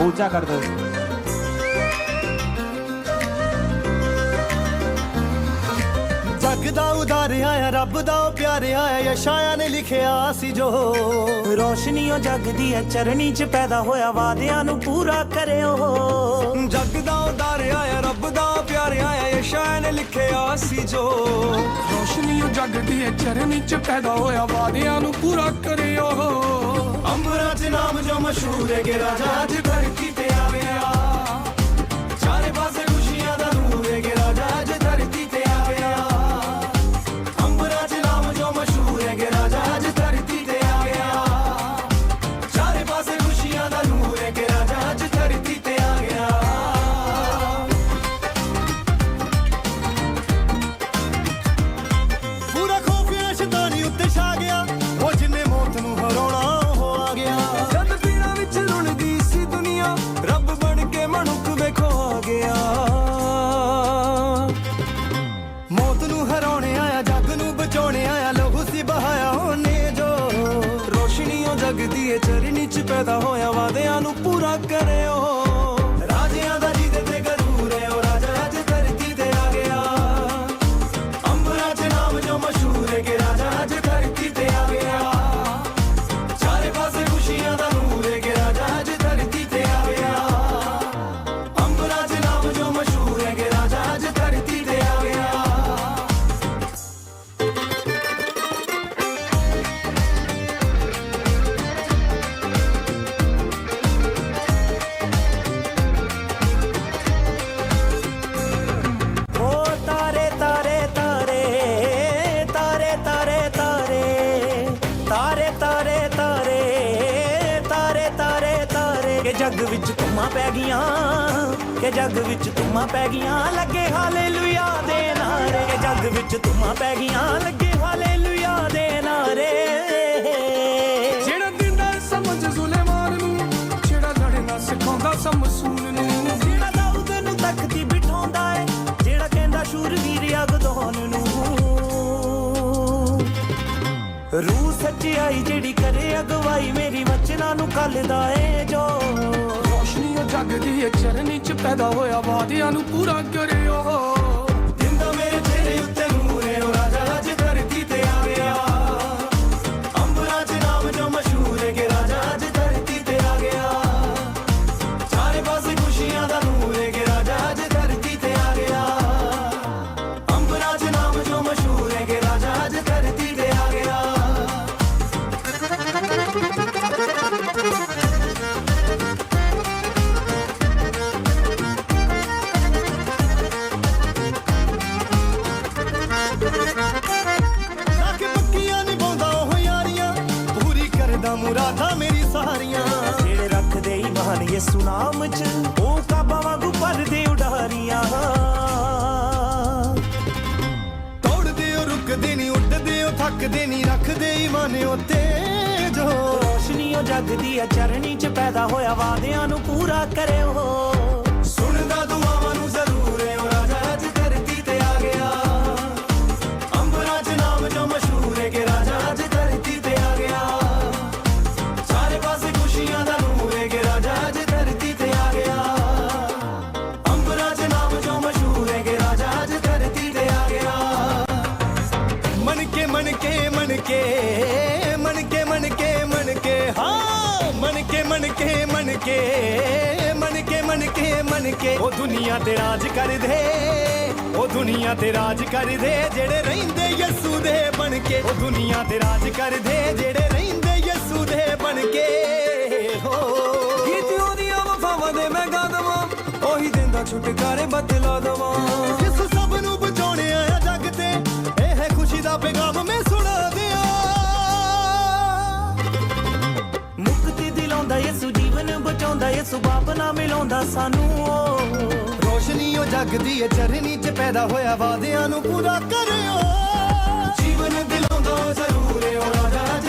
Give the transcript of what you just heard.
ਉੱਚਾ ਕਰ ਦਿਓ ਜੱਗ ਦਾ ਉਦਾਰਿਆ ਆ ਰੱਬ ਦਾ ਉਹ ਪਿਆਰਿਆ ਆ ਯਸ਼ਾਇਆ ਨੇ ਲਿਖਿਆ ਸੀ ਜੋ। ਰੋਸ਼ਨੀਓ ਜਗ ਦੀ ਹੈ ਚਰਣੀ ਚ ਪੈਦਾ ਹੋਇਆ, ਵਾਅਦਿਆਂ ਨੂੰ ਪੂਰਾ ਕਰਿਓ। ਜੱਗ ਦਾ ਉਦਾਰਿਆ ਆ ਰੱਬ ਦਾ ਉਹ ਪਿਆਰਿਆ ਆ ਯਸ਼ਾਇਆ ਨੇ ਲਿਖਿਆ ਸੀ ਜੋ। ਰੋਸ਼ਨੀ ਉਹ ਜਗ ਦੀ ਹੈ ਚਰਨੀ ਚ ਪੈਦਾ ਹੋਇਆ, ਵਾਅਦਿਆਂ ਨੂੰ ਪੂਰਾ ਕਰਿਓ। ਅੰਬਰਾਂ 'ਚ ਨਾਮ ਜੋ ਮਸ਼ਹੂਰ ਹੈ ਕਿ ਰਾਜਾ ਅੱਜ ਧਰਤੀ ਤੇ ਆਵਿਆ। ਚਾਰੇ ਆਇਆ ਲਹੂ ਸੀ ਬਹਾਇਆ ਹੋਣੇ ਜੋ। ਰੋਸ਼ਨੀਓ ਜਗਦੀ ਏ ਚਰਨੀ ਚ ਪੈਦਾ ਹੋਇਆ ਤਾਰੇ ਤਾਰੇ ਤਾਰੇ ਤਾਰੇ ਤਾਰੇ। ਕਿ ਜੱਗ ਵਿੱਚ ਧੁੰਮਾਂ ਪੈ ਗਈਆਂ, ਕਿ ਜੱਗ ਵਿੱਚ ਧੁੰਮਾਂ ਪੈ ਗਈਆਂ। ਲੱਗੇ ਹਾਲੇਲੂਇਆ ਦੇ ਨਾਰੇ। ਕਿ ਜੱਗ ਵਿੱਚ ਧੁੰਮਾਂ ਪੈ ਗਈਆਂ, ਲੱਗੇ ਰੂਹ ਸੱਚਾਈ ਜਿਹੜੀ ਕਰੇ ਅਗਵਾਈ, ਮੇਰੀ ਵਚਨਾਂ ਨੂੰ ਕੱਲਦਾ ਏ ਜੋ। ਰੋਸ਼ਨੀ ਉਹ ਜਗ ਹੈ ਚਰਨੀ ਚ ਪੈਦਾ ਹੋਇਆ ਵਾਅਦਿਆਂ ਨੂੰ ਪੂਰਾ ਕਰਿਓ ਰੱਖ ਪੱਕੀਆਂ ਨਿਭਾਉਂਦਾ ਉਹ ਯਾਰੀਆਂ ਪੂਰੀ ਕਰਦਾ ਮੁਰਾਦਾਂ ਮੇਰੀ ਸਾਰੀਆਂ। ਜਿਹੜੇ ਰੱਖਦੇ ਈਮਾਨ ਯਿਸੂ ਨਾਮ ਚ ਉਹ ਕਾਬਾ ਵਾਂਗੂ ਭਰਦੇ ਉਡਾਰੀਆਂ। ਤੋੜਦੇ ਉਹ ਰੁਕਦੇ ਨਹੀਂ ਉੱਡਦੇ ਉਹ ਥੱਕਦੇ ਨਹੀਂ ਰੱਖਦੇ ਈਮਾਨ ਉੱਤੇ ਜੋ ਰੋਸ਼ਨੀ ਉਹ ਜਗ ਦੀ ਹੈ ਚਰਣੀ ਚ ਪੈਦਾ ਹੋਇਆ ਵਾਅਦਿਆਂ ਨੂੰ ਪੂਰਾ ਕਰਿਓ। ਸੁਣਦਾ ਕੇ ਮਨ ਕੇ ਮਨ ਕੇ ਮਨ ਕੇ ਉਹ ਦੁਨੀਆ ਤੇ ਰਾਜ ਕਰਦੇ। ਉਹ ਦੁਨੀਆ ਤੇ ਰਾਜ ਕਰਦੇ ਜਿਹੜੇ ਰਹਿੰਦੇ ਯਸੂ ਦੇ ਬਣ ਕੇ ਉਹ ਦੁਨੀਆ ਤੇ ਰਾਜ ਕਰਦੇ ਜਿਹੜੇ ਰਹਿੰਦੇ ਯਸੂ ਦੇ ਬਣ ਕੇ ਹੋ। ਗੀਤ ਉਹਦੀਆਂ ਵਫਾਵਾਂ ਦੇ ਮੈਂ ਗਾ ਦਵਾਂ। ਉਹੀ ਦਿੰਦਾ ਛੁਟਕਾਰੇ ਬਦਲਾ ਦਵਾਂ। ਯਸੂ ਸਭ ਨੂੰ ਬਚਾਉਣੇ ਆਇਆ ਜੱਗ ਤੇ। ਇਹ ਹੈ ਖੁਸ਼ੀ ਦਾ ਪੈਗਾਮ ਮੈਂ ਬਚਾਉਂਦਾ ਯਿਸੂ ਮਿਲਾਉਂਦਾ ਸਾਨੂੰ। ਉਹ ਰੋਸ਼ਨੀ ਉਹ ਜੱਗ ਏ, ਚਰਨੀ 'ਚ ਪੈਦਾ ਹੋਇਆ ਵਾਅਦਿਆਂ ਨੂੰ ਪੂਰਾ ਕਰਿਓ। ਜੀਵਨ ਦਿਲਾਉਂਦਾ ਉਹ ਜ਼ਰੂਰ ਏ, ਉਹ ਰਾਜਾ ਅੱਜ